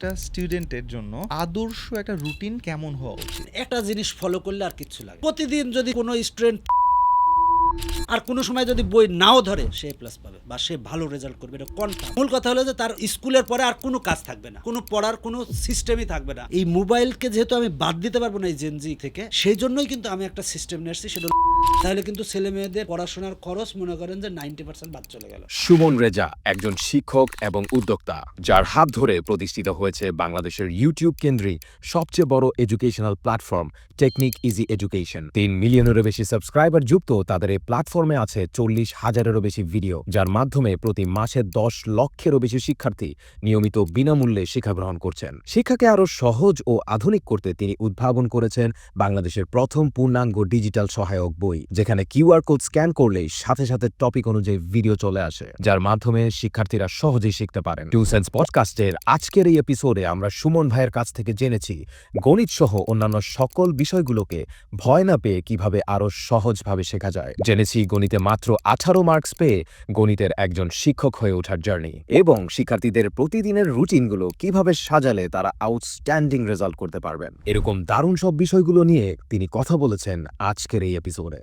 একটা স্টুডেন্টের জন্য আদর্শ একটা রুটিন কেমন হওয়া উচিত? একটা জিনিস ফলো করলে আর কিছু লাগে। প্রতিদিন যদি কোনো স্টুডেন্ট আর কোনো সময় যদি বই নাও ধরে, সে প্লাস পাবে বা সে ভালো রেজাল্ট করবে, এটা কনফার্ম মূল কথা হলো যে তার স্কুলের পরে আর কোনো কাজ থাকবে না। কোনো পড়ার কোনো সিস্টেমই থাকবে না। এই মোবাইলকে যেহেতু আমি বাদ দিতে পারব না এই জেনজি থেকে, সেই জন্যই কিন্তু আমি একটা সিস্টেম নিয়ে আসছি সেটা তাহলে কিন্তু ছেলে মেয়েদের পড়াশোনার খরচ মনে করেন যে নাইনটি পার্সেন্ট বাদ চলে গেল। সুমন রেজা একজন শিক্ষক এবং উদ্যোক্তা, যার হাত ধরে প্রতিষ্ঠিত হয়েছে বাংলাদেশের ইউটিউব কেন্দ্রিক সবচেয়ে বড় educational platform, technique easy education. তিন মিলিয়নেরও বেশি সাবস্ক্রাইবার যুক্ত তাদের এই প্ল্যাটফর্মে আছে চল্লিশ হাজারেরও বেশি ভিডিও, যার মাধ্যমে প্রতি মাসে দশ লক্ষেরও বেশি শিক্ষার্থী নিয়মিত বিনামূল্যে শিক্ষা গ্রহণ করছেন। শিক্ষাকে আরও সহজ ও আধুনিক করতে তিনি উদ্ভাবন করেছেন বাংলাদেশের প্রথম পূর্ণাঙ্গ ডিজিটাল সহায়ক বই, যেখানে কিউআর কোড স্ক্যান করলেই সাথে সাথে টপিক অনুযায়ী ভিডিও চলে আসে, যার মাধ্যমে শিক্ষার্থীরা সহজেই শিখতে পারেন। টু সেন্স পডকাস্টের আজকের এই এপিসোডে আমরা সুমন ভাইয়ের কাছ থেকে জেনেছি গণিত সহ অন্যান্য সকল বিষয়গুলোকে ভয় না পেয়ে কীভাবে আরও সহজভাবে শেখা যায়। জেনেছি গণিতে মাত্র আঠারো মার্কস পেয়ে গণিতের একজন শিক্ষক হয়ে ওঠার জার্নি এবং শিক্ষার্থীদের প্রতিদিনের রুটিনগুলো কীভাবে সাজালে তারা আউটস্ট্যান্ডিং রেজাল্ট করতে পারবেন। এরকম দারুণ সব বিষয়গুলো নিয়ে তিনি কথা বলেছেন আজকের এই এপিসোডে